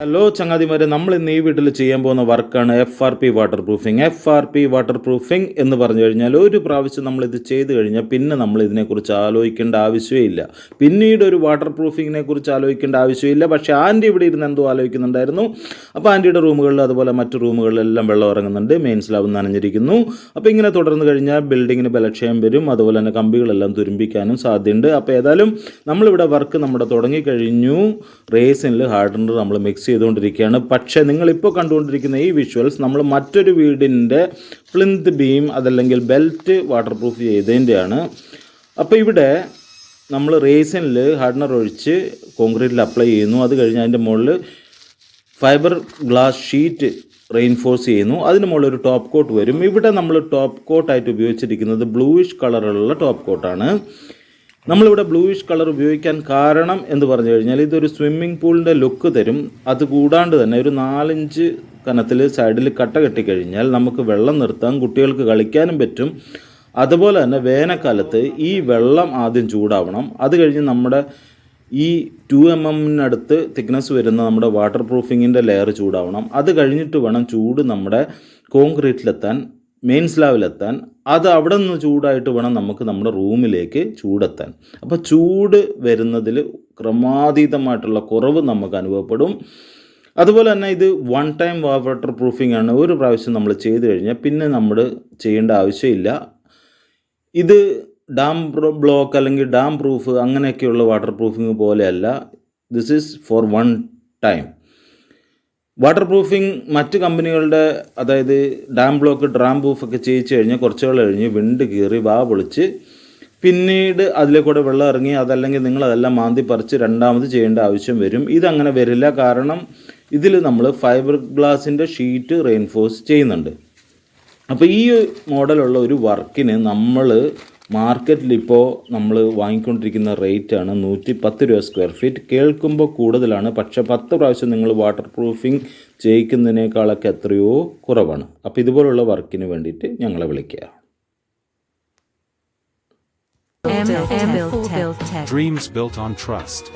Hello ചങ്ങാതിമാരെ. നമ്മൾ ഇന്ന് ഈ വീട്ടിൽ ചെയ്യാൻ പോകുന്ന വർക്കാണ് F R P water proofing F R P water proofing എന്ന് പറഞ്ഞു കഴിഞ്ഞാൽ ഒരു പ്രാവശ്യം നമ്മൾ ഇത് ചെയ്തു കഴിഞ്ഞാൽ പിന്നെ നമ്മൾ ഇതിനെക്കുറിച്ച് ആലോചിക്കേണ്ട ആവശ്യമേ ഇല്ല പിന്നീട് ഒരു വാട്ടർ പ്രൂഫിങ്ങിനെ കുറിച്ച് ആലോചിക്കേണ്ട ആവശ്യമില്ല. പക്ഷേ ആന്റി ഇവിടെ ഇരുന്ന് എന്തോ ആലോചിക്കുന്നുണ്ടായിരുന്നു. അപ്പോൾ ആന്റിയുടെ റൂമുകളിൽ അതുപോലെ മറ്റു റൂമുകളിലെല്ലാം വെള്ളം ഇറങ്ങുന്നുണ്ട്. മെയിൻ സ്ലാബ് നനഞ്ഞിരിക്കുന്നു. അപ്പോൾ ഇങ്ങനെ തുടർന്ന് കഴിഞ്ഞാൽ ബിൽഡിങ്ങിന് ബലക്ഷയം വരും. അതുപോലെ തന്നെ കമ്പികളെല്ലാം തുരുമ്പിക്കാനും സാധ്യതയുണ്ട്. അപ്പോൾ ഏതായാലും നമ്മളിവിടെ വർക്ക് നമ്മുടെ തുടങ്ങിക്കഴിഞ്ഞു റേസിനിൽ ഹാർഡനർ നമ്മൾ മിക്സ് ചെയ്തുകൊണ്ടിരിക്കുകയാണ്. പക്ഷേ നിങ്ങളിപ്പോൾ കണ്ടുകൊണ്ടിരിക്കുന്ന ഈ വിഷ്വൽസ് നമ്മൾ മറ്റൊരു വീടിന്റെ പ്ലിന്ത് ബീം അതല്ലെങ്കിൽ ബെൽറ്റ് വാട്ടർ പ്രൂഫ് ചെയ്തതിന്റെയാണ്. അപ്പോൾ ഇവിടെ നമ്മൾ റേസിനിൽ ഹാർഡ്നർ ഒഴിച്ച് കോൺക്രീറ്റിൽ അപ്ലൈ ചെയ്യുന്നു. അത് കഴിഞ്ഞ് അതിന്റെ മുകളിൽ ഫൈബർ ഗ്ലാസ് ഷീറ്റ് റെയിൻഫോഴ്സ് ചെയ്യുന്നു. അതിന് മുകളിൽ ഒരു ടോപ്പ് കോട്ട് വരും. ഇവിടെ നമ്മൾ ടോപ്പ് കോട്ടായിട്ട് ഉപയോഗിച്ചിരിക്കുന്നത് ബ്ലൂയിഷ് കളറുള്ള ടോപ്പ് കോട്ടാണ് നമ്മളിവിടെ ബ്ലൂയിഷ് കളർ ഉപയോഗിക്കാൻ കാരണം എന്ന് പറഞ്ഞു കഴിഞ്ഞാൽ ഇതൊരു സ്വിമ്മിംഗ് പൂളിന്റെ ലുക്ക് തരും. അത് കൂടാണ്ട് തന്നെ ഒരു നാലഞ്ച് കനത്തിൽ സൈഡിൽ കട്ട കെട്ടിക്കഴിഞ്ഞാൽ നമുക്ക് വെള്ളം നിർത്താൻ കുട്ടികൾക്ക് കളിക്കാനും പറ്റും. അതുപോലെ തന്നെ വേനൽക്കാലത്ത് ഈ വെള്ളം ആദ്യം ചൂടാവണം. അത് കഴിഞ്ഞ് നമ്മുടെ ഈ ടു എം എമ്മിനടുത്ത് തിക്നെസ് വരുന്ന നമ്മുടെ വാട്ടർ പ്രൂഫിങ്ങിന്റെ ലെയർ ചൂടാവണം. അത് കഴിഞ്ഞിട്ട് വേണം ചൂട് നമ്മുടെ കോൺക്രീറ്റിലെത്താൻ മെയിൻ സ്ലാബിലെത്താൻ അത് അവിടെ നിന്ന് ചൂടായിട്ട് വേണം നമുക്ക് നമ്മുടെ റൂമിലേക്ക് ചൂടെത്താൻ. അപ്പോൾ ചൂട് വരുന്നതിൽ ക്രമാതീതമായിട്ടുള്ള കുറവ് നമുക്ക് അനുഭവപ്പെടും. അതുപോലെ തന്നെ ഇത് വൺ ടൈം വാട്ടർ പ്രൂഫിംഗ് ആണ്. ഒരു പ്രാവശ്യം നമ്മൾ ചെയ്ത് കഴിഞ്ഞാൽ പിന്നെ നമ്മൾ ചെയ്യേണ്ട ആവശ്യമില്ല. ഇത് ഡാം ബ്ലോക്ക് അല്ലെങ്കിൽ ഡാം പ്രൂഫ് അങ്ങനെയൊക്കെയുള്ള വാട്ടർ പ്രൂഫിംഗ് പോലെയല്ല. This is for one time water proofing മറ്റ് കമ്പനികളുടെ അതായത് ഡാം ബ്ലോക്ക് ഡ്രാം പ്രൂഫ് ഒക്കെ ചെയ്യിച്ചു കഴിഞ്ഞാൽ കുറച്ച് വെള്ളം കഴിഞ്ഞ് വിണ്ട് കീറി വാ പൊളിച്ച് പിന്നീട് അതിലെ കൂടെ വെള്ളം ഇറങ്ങി അതല്ലെങ്കിൽ നിങ്ങൾ അതെല്ലാം മാന്തി പറിച്ച് രണ്ടാമത് ചെയ്യേണ്ട ആവശ്യം വരും. ഇതങ്ങനെ വരില്ല. കാരണം ഇതിൽ നമ്മൾ ഫൈബർ ഗ്ലാസിന്റെ ഷീറ്റ് റെയിൻഫോഴ്സ് ചെയ്യുന്നുണ്ട്. അപ്പോൾ ഈ മോഡലുള്ള ഒരു വർക്കിന് നമ്മൾ മാർക്കറ്റിൽ ഇപ്പോൾ നമ്മൾ വാങ്ങിക്കൊണ്ടിരിക്കുന്ന റേറ്റാണ് നൂറ്റി പത്ത് രൂപ സ്ക്വയർ ഫീറ്റ് കേൾക്കുമ്പോൾ കൂടുതലാണ് പക്ഷേ പത്ത് പ്രാവശ്യം നിങ്ങൾ വാട്ടർ പ്രൂഫിംഗ് ചെയ്യിക്കുന്നതിനേക്കാളൊക്കെ എത്രയോ കുറവാണ് അപ്പോൾ ഇതുപോലുള്ള വർക്കിന് വേണ്ടിയിട്ട് ഞങ്ങളെ വിളിക്കുക. Dreams built on trust.